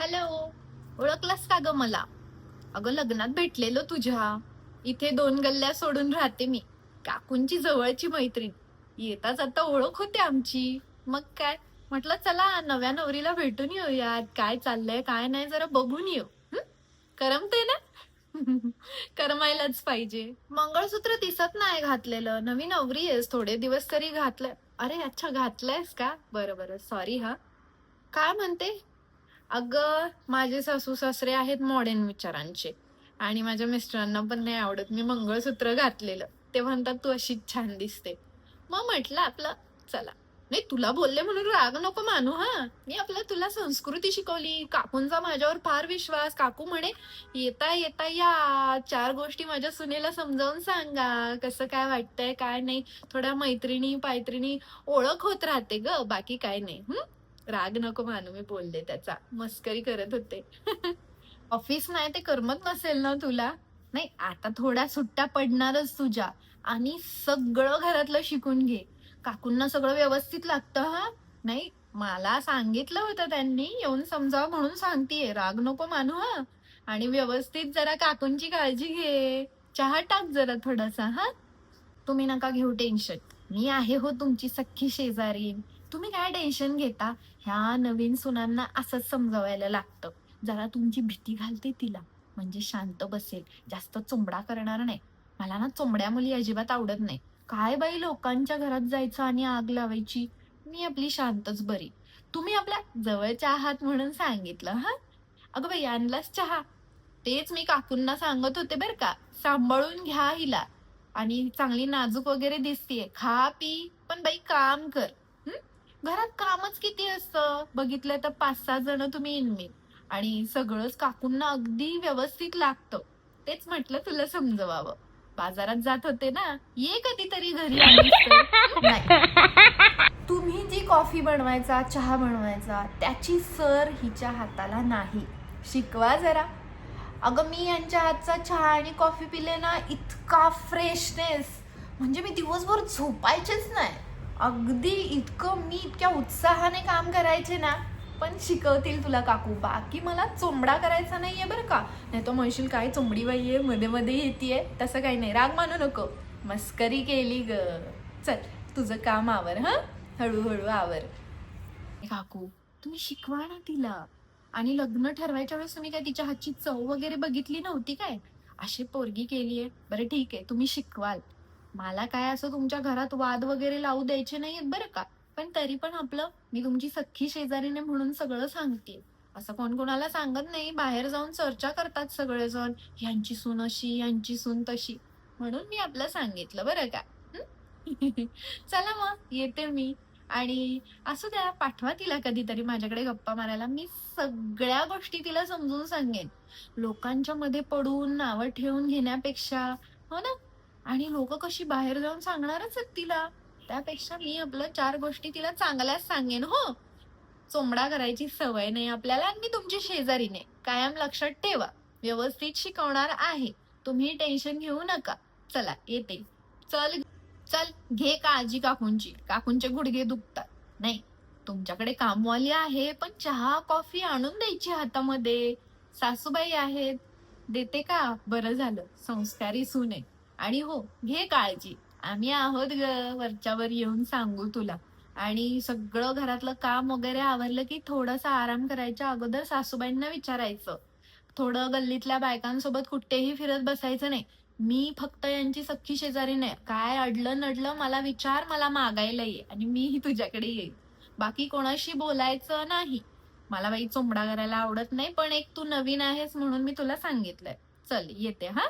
Hello ओळखलास का ग मला? अगं लग्नात भेटलेलो तुझ्या. इथे दोन गल्ल्या सोडून राहते मी. काकूंची जवळची मैत्रीण. येताच आता ओळख होते आमची. मग काय? म्हटलं चला नव्या नवरीला भेटून येऊयात. काय चाललंय काय नाही जरा बघून येऊ. करमते ना? करमायलाच पाहिजे. मंगळसूत्र दिसत नाही घातलेलं. नवी नवरी आहेस थोडे दिवस तरी घातलंय. अरे अच्छा घातलंयस का? बरं बरं. सॉरी हा. काय म्हणते? अगं माझे सासू सासरे आहेत मॉडर्न विचारांचे. आणि माझ्या मिस्टरांना पण नाही आवडत मी मंगळसूत्र घातलेलं. ते म्हणतात तू अशीच छान दिसते. मग म्हटलं आपलं चला. नाही तुला बोलले म्हणून राग नको मानू हा. मी आपल्या तुला संस्कृती शिकवली. काकूंचा माझ्यावर फार विश्वास. काकू म्हणे येता येता या. चार गोष्टी माझ्या सुनेला समजावून सांगा. कसं काय वाटतंय काय नाही. थोड्या मैत्रिणी पायत्रिणी ओळख होत राहते ग. बाकी काय नाही. राग नको मानू मी बोलले त्याचा. मस्करी करत होते. ऑफिस नाही ते करमत नसेल ना तुला? नाही आता थोड्या सुट्ट्या पडणारच तुझ्या. आणि सगळं घरातलं शिकून घे. काकूंना सगळं व्यवस्थित लागतं हा? नाही मला सांगितलं होतं त्यांनी येऊन समजावं म्हणून सांगतेय. राग नको मानू हा? आणि व्यवस्थित जरा काकूंची काळजी घे. चहा टाक जरा थोडासा हा? तुम्ही नका घेऊ टेन्शन. मी आहे हो तुमची सख्खी शेजारी तुम्ही काय टेन्शन घेता? ह्या नवीन सुनांना असंच समजवायला लागतं. जरा तुमची भीती घालते तिला. म्हणजे शांत बसेल. जास्त चोंबडा करणार नाही. मला ना चोंबड्या मुली अजिबात आवडत नाही. काय बाई लोकांच्या घरात जायचं आणि आग लावायची? मी आपली शांतच बरी. तुम्ही आपल्या जवळच्या आहात म्हणून सांगितलं हा? अगं बाई आणलास चहा. तेच मी काकूंना सांगत होते बर का. सांभाळून घ्या हिला. आणि चांगली नाजूक वगैरे दिसतीये. खा पी. पण बाई काम कर. घरात कामच किती असतं? बघितलं तर पाच सहा जण तुम्ही इनमिन आणि सगळंच काकूंना अगदी व्यवस्थित लागतं. तेच म्हटलं तुला समजवावं. बाजारात जात होते ना? ये कधीतरी घरी तुम्ही जी कॉफी बनवायचा चहा बनवायचा त्याची सर हिच्या हाताला नाही. शिकवा जरा. अगं मी यांच्या हातचा चहा आणि कॉफी पिले ना इतका फ्रेशनेस म्हणजे मी दिवसभर झोपायचेच नाही. अगदी इतकं मी इतक्या उत्साहाने काम करायचे ना पण शिकवतील तुला काकू बाकी मला चोंबडा करायचा नाहीये बरं का. नाही तर म्हणशील काय चोंबडी बाई आहे मध्ये मध्ये येते तसं काही नाही. राग मानू नको. मस्करी केली ग. चल तुझं काम आवर हा? हळूहळू आवर. काकू तुम्ही शिकवा ना तिला. आणि लग्न ठरवायच्या वेळेस तुम्ही काय तिच्या हातची चव वगैरे बघितली नव्हती काय? अशी पोरगी केली आहे बरं ठीक आहे. तुम्ही शिकवाल. मला काय असं तुमच्या घरात वाद वगैरे लावू द्यायचे नाहीयेत बरं का? पण तरी पण आपलं मी तुमची सख्खी शेजारीने म्हणून सगळं सांगते. असं कोण कोणाला सांगत नाही बाहेर जाऊन चर्चा करतात सगळेजण यांची सून अशी यांची सून तशी. म्हणून मी आपलं सांगितलं बरं का? चला मग येते मी. आणि असू द्या पाठवा तिला कधीतरी माझ्याकडे गप्पा मारायला. मी सगळ्या गोष्टी तिला समजून सांगेन. लोकांच्या मध्ये पडून नावं ठेवून घेण्यापेक्षा हो ना? आणि लोक कशी बाहेर जाऊन सांगणारच आहेत तिला. त्यापेक्षा मी आपलं चार गोष्टी तिला चांगल्याच सांगेन हो. चोंबडा करायची सवय नाही आपल्याला आणि मी तुमची शेजारीने. कायम लक्षात ठेवा व्यवस्थित शिकवणार आहे. तुम्ही टेन्शन घेऊ नका. चला येते. चल चल घे काळजी काकूंची. काकूंचे गुडघे दुखतात. नाही तुमच्याकडे कामवाली आहे पण चहा कॉफी आणून द्यायची हातामध्ये. सासूबाई आहेत. देते का? बरं झालं. संस्कारी सुने आणि हो घे काळजी. आम्ही आहोत ग वरच्यावर येऊन सांगू तुला. आणि सगळं घरातलं काम वगैरे आवरलं की थोडासा आराम करायच्या अगोदर सासूबाईंना विचारायचं. थोडं गल्लीतल्या बायकांसोबत कुठेही फिरत बसायचं नाही. मी फक्त यांची सख्खी शेजारी नाही. काय अडलं नडलं मला विचार मला मागायला ये आणि मीही तुझ्याकडे येईल बाकी कोणाशी बोलायचं नाही. मला बाई चोंबडा करायला आवडत नाही पण एक तू नवीन आहेस म्हणून मी तुला सांगितलंय. चल येते हा?